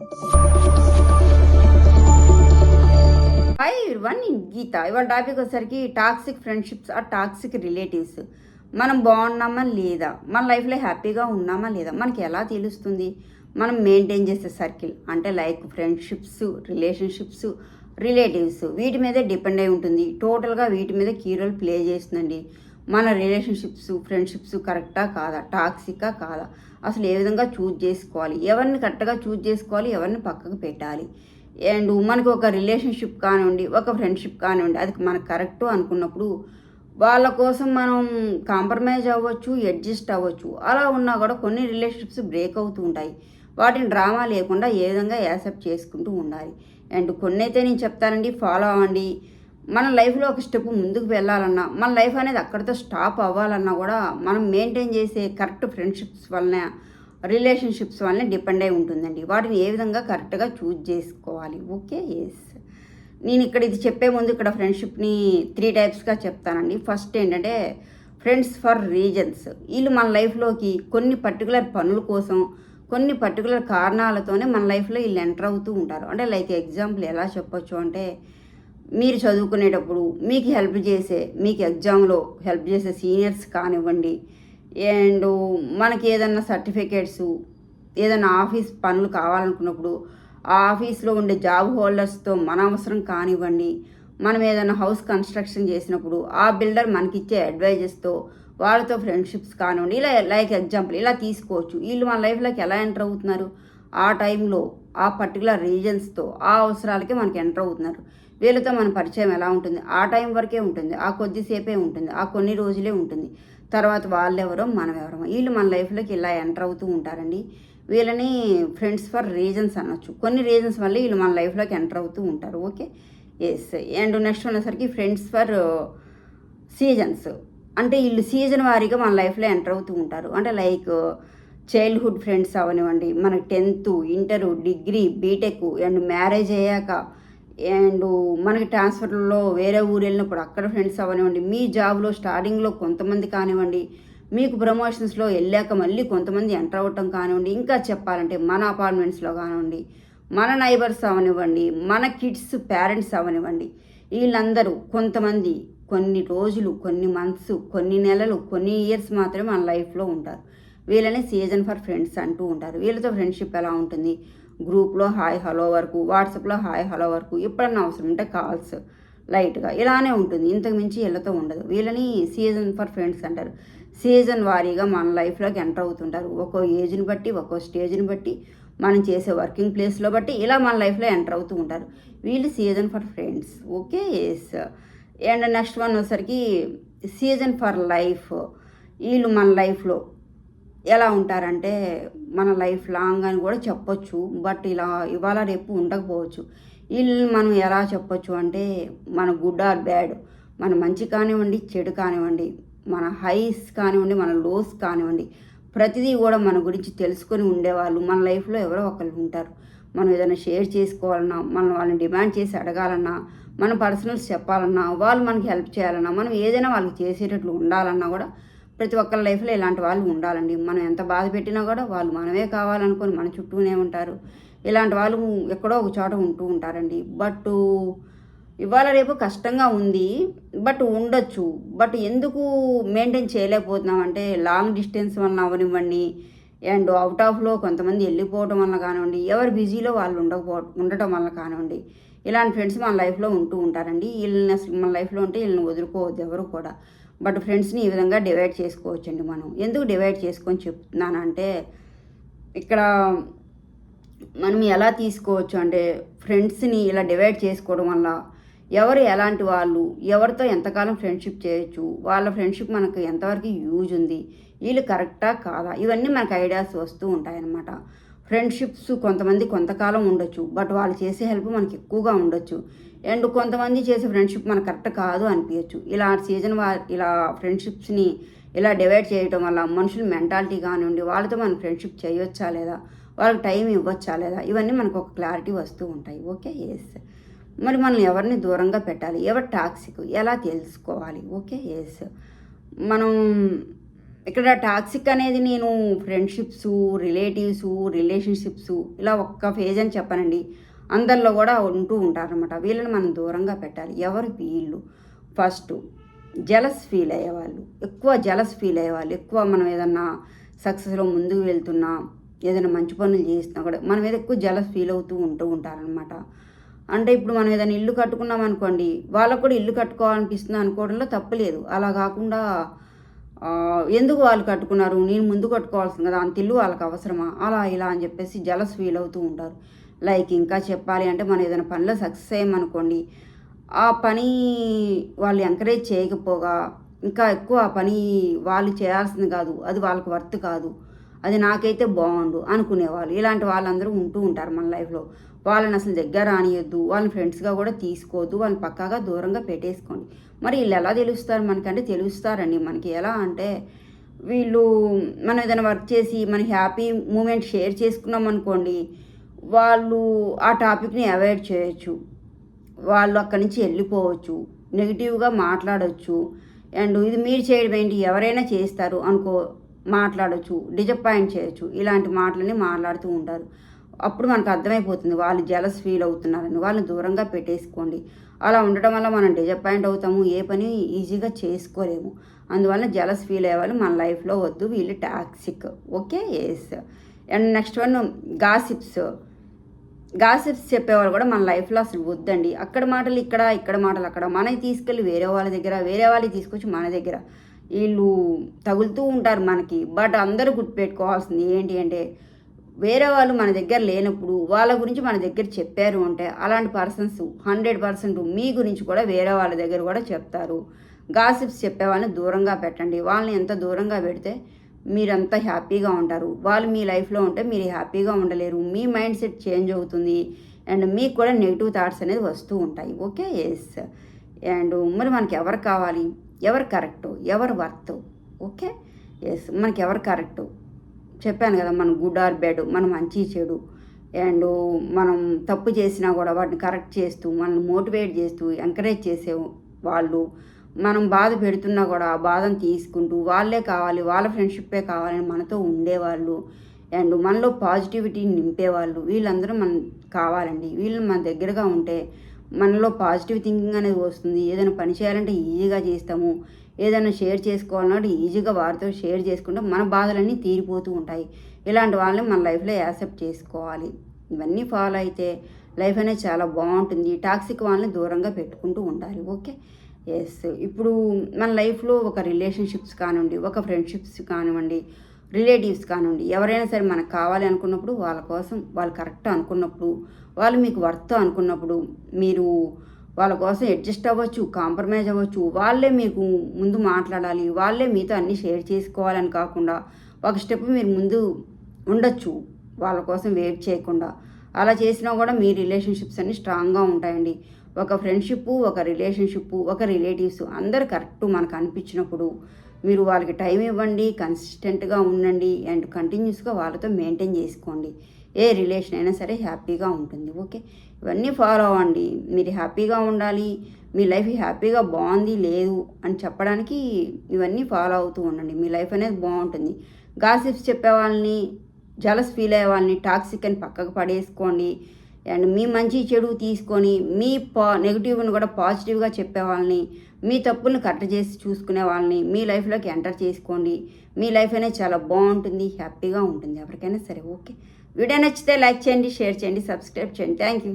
Hi one గీత. ఇవాళ topic వచ్చేసరికి toxic friendships ఆ టాక్సిక్ రిలేటివ్స్ మనం బాగున్నామా లేదా? మన లైఫ్లో హ్యాపీగా ఉన్నామా లేదా? మనకి ఎలా తెలుస్తుంది? మనం మెయింటైన్ చేసే సర్కిల్ అంటే లైక్ ఫ్రెండ్షిప్స్ రిలేషన్షిప్స్ రిలేటివ్స్ వీటి మీదే డిపెండ్ అయి ఉంటుంది. టోటల్గా వీటి మీద కీ రోల్ ప్లే చేస్తుందండి. మన రిలేషన్షిప్స్ ఫ్రెండ్షిప్స్ కరెక్టా కాదా? టాక్సికా కాదా? అసలు ఏ విధంగా చూజ్ చేసుకోవాలి? ఎవరిని కరెక్ట్గా చూజ్ చేసుకోవాలి? ఎవరిని పక్కకు పెట్టాలి? అండ్ మనకు ఒక రిలేషన్షిప్ కానివ్వండి ఒక ఫ్రెండ్షిప్ కానివ్వండి అది మనకు కరెక్ట్ అనుకున్నప్పుడు వాళ్ళ కోసం మనం కాంప్రమైజ్ అవ్వచ్చు అడ్జస్ట్ అవ్వచ్చు. అలా ఉన్నా కూడా కొన్ని రిలేషన్షిప్స్ బ్రేక్ అవుతూ ఉంటాయి. వాటిని డ్రామా లేకుండా ఏ విధంగా యాక్సెప్ట్ చేసుకుంటూ ఉండాలి. అండ్ కొన్ని అయితే నేను చెప్తానండి ఫాలో అవ్వండి. మన లైఫ్లో ఒక స్టెప్ ముందుకు వెళ్ళాలన్నా మన లైఫ్ అనేది అక్కడితో స్టాప్ అవ్వాలన్నా కూడా మనం మెయింటైన్ చేసే కరెక్ట్ ఫ్రెండ్షిప్స్ వలన రిలేషన్షిప్స్ వల్లనే డిపెండ్ అయి ఉంటుందండి. వాటిని ఏ విధంగా కరెక్ట్గా చూజ్ చేసుకోవాలి? ఓకే ఎస్ నేను ఇక్కడ ఇది చెప్పే ముందు ఇక్కడ ఫ్రెండ్షిప్ని త్రీ టైప్స్గా చెప్తానండి. ఫస్ట్ ఏంటంటే ఫ్రెండ్స్ ఫర్ రీజన్స్. వీళ్ళు మన లైఫ్లోకి కొన్ని పర్టికులర్ పనుల కోసం కొన్ని పర్టికులర్ కారణాలతోనే మన లైఫ్లో వీళ్ళు ఎంటర్ అవుతూ ఉంటారు. అంటే లైక్ ఎగ్జాంపుల్ ఎలా చెప్పొచ్చు అంటే మీరు చదువుకునేటప్పుడు మీకు హెల్ప్ చేసే మీకు ఎగ్జామ్లో హెల్ప్ చేసే సీనియర్స్ కానివ్వండి అండ్ మనకి ఏదన్నా సర్టిఫికేట్స్ ఏదైనా ఆఫీస్ పనులు కావాలనుకున్నప్పుడు ఆ ఆఫీస్లో ఉండే జాబ్ హోల్డర్స్తో మన అవసరం కానివ్వండి మనం ఏదైనా హౌస్ కన్స్ట్రక్షన్ చేసినప్పుడు ఆ బిల్డర్ మనకిచ్చే అడ్వైజెస్తో వాళ్ళతో ఫ్రెండ్షిప్స్ కానివ్వండి ఇలా లైక్ ఎగ్జాంపుల్ ఇలా తీసుకోవచ్చు. వీళ్ళు మన లైఫ్లోకి ఎలా ఎంటర్ అవుతున్నారు? ఆ టైంలో ఆ పర్టికులర్ రీజన్స్తో ఆ అవసరాలకే మనకి ఎంటర్ అవుతున్నారు. వీళ్ళతో మన పరిచయం ఎలా ఉంటుంది? ఆ టైం వరకే ఉంటుంది. ఆ కొద్దిసేపే ఉంటుంది. ఆ కొన్ని రోజులే ఉంటుంది. తర్వాత వాళ్ళెవరో మనం ఎవరో వీళ్ళు మన లైఫ్లోకి ఇలా ఎంటర్ అవుతూ ఉంటారండి. వీళ్ళని ఫ్రెండ్స్ ఫర్ రీజన్స్ అనొచ్చు. కొన్ని రీజన్స్ వల్ల వీళ్ళు మన లైఫ్లోకి ఎంటర్ అవుతూ ఉంటారు. ఓకే? ఎస్ అండ్ నెక్స్ట్ ఉన్నసరికి ఫ్రెండ్స్ ఫర్ సీజన్స్. అంటే వీళ్ళు సీజన్ వారీగా మన లైఫ్లో ఎంటర్ అవుతూ ఉంటారు. అంటే లైక్ చైల్డ్హుడ్ ఫ్రెండ్స్ అవనివ్వండి. మనకి tenth inter degree BTech and marriage అయ్యాక అండ్ మనకి ట్రాన్స్ఫర్లో వేరే ఊరు వెళ్ళినప్పుడు అక్కడ ఫ్రెండ్స్ అవనివ్వండి మీ జాబ్లో స్టార్టింగ్లో కొంతమంది కానివ్వండి మీకు ప్రమోషన్స్లో వెళ్ళాక మళ్ళీ కొంతమంది ఎంటర్ అవ్వటం కానివ్వండి ఇంకా చెప్పాలంటే మన అపార్ట్మెంట్స్లో కానివ్వండి మన నైబర్స్ అవనివ్వండి మన కిడ్స్ పేరెంట్స్ అవనివ్వండి వీళ్ళందరూ కొంతమంది కొన్ని రోజులు కొన్ని మంత్స్ కొన్ని నెలలు కొన్ని ఇయర్స్ మాత్రమే మన లైఫ్లో ఉంటారు. వీళ్ళని సీజన్ ఫర్ ఫ్రెండ్స్ అంటూ ఉంటారు. వీళ్ళతో ఫ్రెండ్షిప్ ఎలా ఉంటుంది? గ్రూప్లో హాయ్ హలో వరకు వాట్సాప్లో హాయ్ హలో వరకు ఎప్పుడన్నా అవసరం ఉంటే కాల్స్ లైట్గా ఇలానే ఉంటుంది. ఇంతకు మించి వీళ్ళతో ఉండదు. వీళ్ళని సీజన్ ఫర్ ఫ్రెండ్స్ అంటారు. సీజన్ వారీగా మన లైఫ్లోకి ఎంటర్ అవుతుంటారు. ఒక్కో ఏజ్ని బట్టి ఒక్కో స్టేజ్ని బట్టి మనం చేసే వర్కింగ్ ప్లేస్లో బట్టి ఇలా మన లైఫ్లో ఎంటర్ అవుతూ ఉంటారు. వీళ్ళు season for friends. Okay? Yes and next one వచ్చేసరికి సీజన్ ఫర్ లైఫ్. వీళ్ళు మన లైఫ్లో ఎలా ఉంటారంటే మన లైఫ్ లాంగ్ అని కూడా చెప్పొచ్చు బట్ ఇలా ఇవాళ రేపు ఉండకపోవచ్చు. వీళ్ళని మనం ఎలా చెప్పొచ్చు అంటే మన గుడ్ ఆర్ బ్యాడ్ మన మంచి కానివ్వండి చెడు కానివ్వండి మన హైస్ కానివ్వండి మన లోస్ కానివ్వండి ప్రతిదీ కూడా మన గురించి తెలుసుకొని ఉండేవాళ్ళు. మన లైఫ్లో ఎవరో ఒకరు ఉంటారు. మనం ఏదైనా షేర్ చేసుకోవాలన్నా మనం వాళ్ళని డిమాండ్ చేసి అడగాలన్నా మన పర్సనల్స్ చెప్పాలన్నా వాళ్ళు మనకి హెల్ప్ చేయాలన్నా మనం ఏదైనా వాళ్ళకి చేసేటట్లు ఉండాలన్నా కూడా ప్రతి ఒక్కరి లైఫ్లో ఇలాంటి వాళ్ళు ఉండాలండి. మనం ఎంత బాధ పెట్టినా కూడా వాళ్ళు మనమే కావాలనుకొని మన చుట్టూనే ఉంటారు. ఇలాంటి వాళ్ళు ఎక్కడో ఒక చోట ఉంటూ ఉంటారండి. బట్ ఇవాళ రేపు కష్టంగా ఉంది. బట్ ఉండొచ్చు. బట్ ఎందుకు మెయింటైన్ చేయలేకపోతున్నాం? అంటే లాంగ్ డిస్టెన్స్ వలన అవనివ్వండి. అండ్ అవుట్ ఆఫ్లో కొంతమంది వెళ్ళిపోవడం వల్ల కానివ్వండి. ఎవరు బిజీలో వాళ్ళు ఉండకపో ఉండటం వల్ల కానివ్వండి. ఇలాంటి ఫ్రెండ్స్ మన లైఫ్లో ఉంటూ ఉంటారండి. వీళ్ళని అసలు మన లైఫ్లో ఉంటే వీళ్ళని వదులుకోవద్దు ఎవరు కూడా. బట్ ఫ్రెండ్స్ని ఈ విధంగా డివైడ్ చేసుకోవచ్చండి మనం. ఎందుకు డివైడ్ చేసుకొని చెప్తున్నానంటే ఇక్కడ మనం ఎలా తీసుకోవచ్చు అంటే ఫ్రెండ్స్ని ఇలా డివైడ్ చేసుకోవడం వల్ల ఎవరు ఎలాంటి వాళ్ళు ఎవరితో ఎంతకాలం ఫ్రెండ్షిప్ చేయొచ్చు వాళ్ళ ఫ్రెండ్షిప్ మనకు ఎంతవరకు యూజ్ ఉంది వీళ్ళు కరెక్టా కాదా? ఇవన్నీ మనకు ఐడియాస్ వస్తూ ఉంటాయన్నమాట. ఫ్రెండ్షిప్స్ కొంతమంది కొంతకాలం ఉండొచ్చు బట్ వాళ్ళు చేసే హెల్ప్ మనకి ఎక్కువగా ఉండొచ్చు. అండ్ కొంతమంది చేసే ఫ్రెండ్షిప్ మనకు కరెక్ట్ కాదు అనిపించచ్చు ఇలా సీజన్ వా ఇలా ఫ్రెండ్షిప్స్ని ఇలా డివైడ్ చేయటం వల్ల మనుషుల మెంటాలిటీ కానివ్వండి వాళ్ళతో మనం ఫ్రెండ్షిప్ చేయొచ్చా లేదా వాళ్ళకి టైం ఇవ్వచ్చా లేదా ఇవన్నీ మనకు ఒక క్లారిటీ వస్తూ ఉంటాయి. ఓకే? ఎస్ మరి మనం ఎవరిని దూరంగా పెట్టాలి? ఎవరు టాక్సిక్? ఎలా తెలుసుకోవాలి? ఓకే? ఎస్ మనం ఇక్కడ టాక్సిక్ అనేది నేను ఫ్రెండ్షిప్స్ రిలేటివ్స్ రిలేషన్షిప్స్ ఇలా ఒక్క ఫేజ్ అని చెప్పనండి. అందరిలో కూడా ఉంటూ ఉంటారనమాట వీళ్ళని మనం దూరంగా పెట్టాలి. ఎవరు వీళ్ళు? ఫస్ట్ జలస్ ఫీల్ అయ్యేవాళ్ళు. ఎక్కువ జలస్ ఫీల్ అయ్యేవాళ్ళు. ఎక్కువ మనం ఏదన్నా సక్సెస్లో ముందుకు వెళ్తున్నా ఏదైనా మంచి పనులు చేస్తున్నా కూడా మన మీద ఎక్కువ జలస్ ఫీల్ అవుతూ ఉంటూ ఉంటారనమాట అంటే ఇప్పుడు మనం ఏదైనా ఇల్లు కట్టుకున్నాం అనుకోండి వాళ్ళకు కూడా ఇల్లు కట్టుకోవాలనిపిస్తుంది అనుకోవడంలో తప్పలేదు అలా కాకుండా ఎందుకు వాళ్ళు కట్టుకున్నారు? నేను ముందు కట్టుకోవాల్సింది కదా అంత ఇల్లు వాళ్ళకి అవసరమా? అలా ఇలా అని చెప్పేసి జలస్ ఫీల్ అవుతూ ఉంటారు. లైక్ ఇంకా చెప్పాలి అంటే మనం ఏదైనా పనిలో సక్సెస్ అయ్యామనుకోండి ఆ పని వాళ్ళు ఎంకరేజ్ చేయకపోగా ఇంకా ఎక్కువ ఆ పని వాళ్ళు చేయాల్సింది కాదు అది వాళ్ళకి వర్త్ కాదు. అది నాకైతే బాగుండు అనుకునేవాళ్ళు. ఇలాంటి వాళ్ళందరూ ఉంటూ ఉంటారు మన లైఫ్లో వాళ్ళని అసలు దగ్గర రానియొద్దు. వాళ్ళని ఫ్రెండ్స్గా కూడా తీసుకోవద్దు. వాళ్ళని పక్కాగా దూరంగా పెట్టేసుకోండి. మరి వీళ్ళు ఎలా తెలుస్తారు మనకంటే? తెలుస్తారండి మనకి. ఎలా అంటే వీళ్ళు మనం ఏదైనా వర్క్ చేసి మన హ్యాపీ మూమెంట్ షేర్ చేసుకున్నాం అనుకోండి వాళ్ళు ఆ టాపిక్ని అవాయిడ్ చేయొచ్చు. వాళ్ళు అక్కడి నుంచి వెళ్ళిపోవచ్చు. నెగిటివ్గా మాట్లాడవచ్చు అండ్ ఇది మీరు చేయడం ఏంటి? ఎవరైనా చేస్తారు అనుకో మాట్లాడవచ్చు డిజపాయింట్ చేయొచ్చు. ఇలాంటి మాటలని మాట్లాడుతూ ఉంటారు. అప్పుడు మనకు అర్థమైపోతుంది వాళ్ళు జలస్ ఫీల్ అవుతున్నారని. వాళ్ళని దూరంగా పెట్టేసుకోండి. అలా ఉండటం వల్ల మనం డిజపాయింట్ అవుతాము. ఏ పని ఈజీగా చేసుకోలేము. అందువల్ల జలస్ ఫీల్ అయ్యేవాళ్ళు మన లైఫ్లో వద్దు. వీళ్ళు toxic okay yes and next one gossips gossips చెప్పేవాళ్ళు కూడా మన లైఫ్లో అసలు వద్దండి. అక్కడ మాటలు ఇక్కడ ఇక్కడ మాటలు అక్కడ. మనకి తీసుకెళ్ళి వేరే వాళ్ళ దగ్గర వేరే వాళ్ళకి తీసుకొచ్చి మన దగ్గర. వీళ్ళు తగులుతూ ఉంటారు మనకి. బట్ అందరూ గుర్తుపెట్టుకోవాల్సింది ఏంటి అంటే వేరే వాళ్ళు మన దగ్గర లేనప్పుడు వాళ్ళ గురించి మన దగ్గర చెప్పారు అంటే అలాంటి పర్సన్స్ హండ్రెడ్ పర్సెంట్ మీ గురించి కూడా వేరే వాళ్ళ దగ్గర కూడా చెప్తారు. గాసిప్స్ చెప్పే వాళ్ళని దూరంగా పెట్టండి. వాళ్ళని ఎంత దూరంగా పెడితే మీరంతా హ్యాపీగా ఉంటారు. వాళ్ళు మీ లైఫ్లో ఉంటే మీరు హ్యాపీగా ఉండలేరు. మీ మైండ్ సెట్ చేంజ్ అవుతుంది. అండ్ మీకు కూడా నెగిటివ్ థాట్స్ అనేది వస్తూ ఉంటాయి. ఓకే ఎస్ అండ్ మరి మనకి ఎవరు కావాలి? ఎవరు కరెక్ట్ ఎవరు వర్త్ ఓకే? ఎస్ మనకి ఎవరు కరెక్ట్? చెప్పాను కదా మనం గుడ్ ఆర్ బ్యాడ్ మనం మంచి చెడు. అండ్ మనం తప్పు చేసినా కూడా వాటిని కరెక్ట్ చేస్తూ మనల్ని మోటివేట్ చేస్తూ ఎంకరేజ్ చేసే వాళ్ళు మనం బాధ పెడుతున్నా కూడా ఆ బాధను తీసుకుంటూ వాళ్ళే కావాలి వాళ్ళ ఫ్రెండ్షిప్పే కావాలని మనతో ఉండేవాళ్ళు. అండ్ మనలో పాజిటివిటీని నింపేవాళ్ళు. వీళ్ళందరూ మనం కావాలండి. వీళ్ళు మన దగ్గరగా ఉంటే మనలో పాజిటివ్ థింకింగ్ అనేది వస్తుంది. ఏదైనా పని చేయాలంటే ఈజీగా చేస్తాము. ఏదైనా షేర్ చేసుకోవాలన్నట్టు ఈజీగా వారితో షేర్ చేసుకుంటే మన బాధలన్నీ తీరిపోతూ ఉంటాయి. ఇలాంటి వాళ్ళని మన లైఫ్లో యాక్సెప్ట్ చేసుకోవాలి. ఇవన్నీ ఫాలో అయితే లైఫ్ అనేది చాలా బాగుంటుంది. టాక్సిక్ వాళ్ళని దూరంగా పెట్టుకుంటూ ఉండాలి. ఓకే ఎస్ ఇప్పుడు మన లైఫ్లో ఒక రిలేషన్షిప్స్ కానివ్వండి ఒక ఫ్రెండ్షిప్స్ కానివ్వండి రిలేటివ్స్ కానివ్వండి ఎవరైనా సరే మనకు కావాలి అనుకున్నప్పుడు వాళ్ళ కోసం వాళ్ళు కరెక్ట్ అనుకున్నప్పుడు వాళ్ళు మీకు వర్త్ అనుకున్నప్పుడు మీరు వాళ్ళ కోసం అడ్జస్ట్ అవ్వచ్చు కాంప్రమైజ్ అవ్వచ్చు. వాళ్ళే మీకు ముందు మాట్లాడాలి వాళ్ళే మీతో అన్నీ షేర్ చేసుకోవాలని కాకుండా ఒక స్టెప్ మీరు ముందు ఉండొచ్చు వాళ్ళ కోసం వెయిట్ చేయకుండా. అలా చేసినా కూడా మీ రిలేషన్షిప్స్ అన్నీ స్ట్రాంగ్గా ఉంటాయండి. ఒక ఫ్రెండ్షిప్ ఒక రిలేషన్షిప్ ఒక రిలేటివ్స్ అందరు కరెక్ట్ మనకు అనిపించినప్పుడు మీరు వాళ్ళకి టైం ఇవ్వండి కన్సిస్టెంట్గా ఉండండి అండ్ కంటిన్యూస్గా వాళ్ళతో మెయింటైన్ చేసుకోండి. ఏ రిలేషన్ అయినా సరే హ్యాపీగా ఉంటుంది ఓకే? ఇవన్నీ ఫాలో అవ్వండి. మీరు హ్యాపీగా ఉండాలి మీ లైఫ్ హ్యాపీగా బాగుంది లేదు అని చెప్పడానికి ఇవన్నీ ఫాలో అవుతూ ఉండండి. మీ లైఫ్ అనేది బాగుంటుంది. గాసిప్స్ చెప్పే వాళ్ళని జలస్ ఫీల్ అయ్యే వాళ్ళని టాక్సిక్ అని పక్కకు పడేసుకోండి. అండ్ మీ మంచి చెడు తీసుకొని మీ పా నెగిటివ్ని కూడా పాజిటివ్గా చెప్పే వాళ్ళని మీ తప్పులను కరెక్ట్ చేసి చూసుకునే వాళ్ళని మీ లైఫ్లోకి ఎంటర్ చేసుకోండి. మీ లైఫ్ అనేది చాలా బాగుంటుంది హ్యాపీగా ఉంటుంది ఎవరికైనా సరే ఓకే. వీడియో నచ్చితే లైక్ చేయండి షేర్ చేయండి సబ్స్క్రైబ్ చేయండి. Thank you.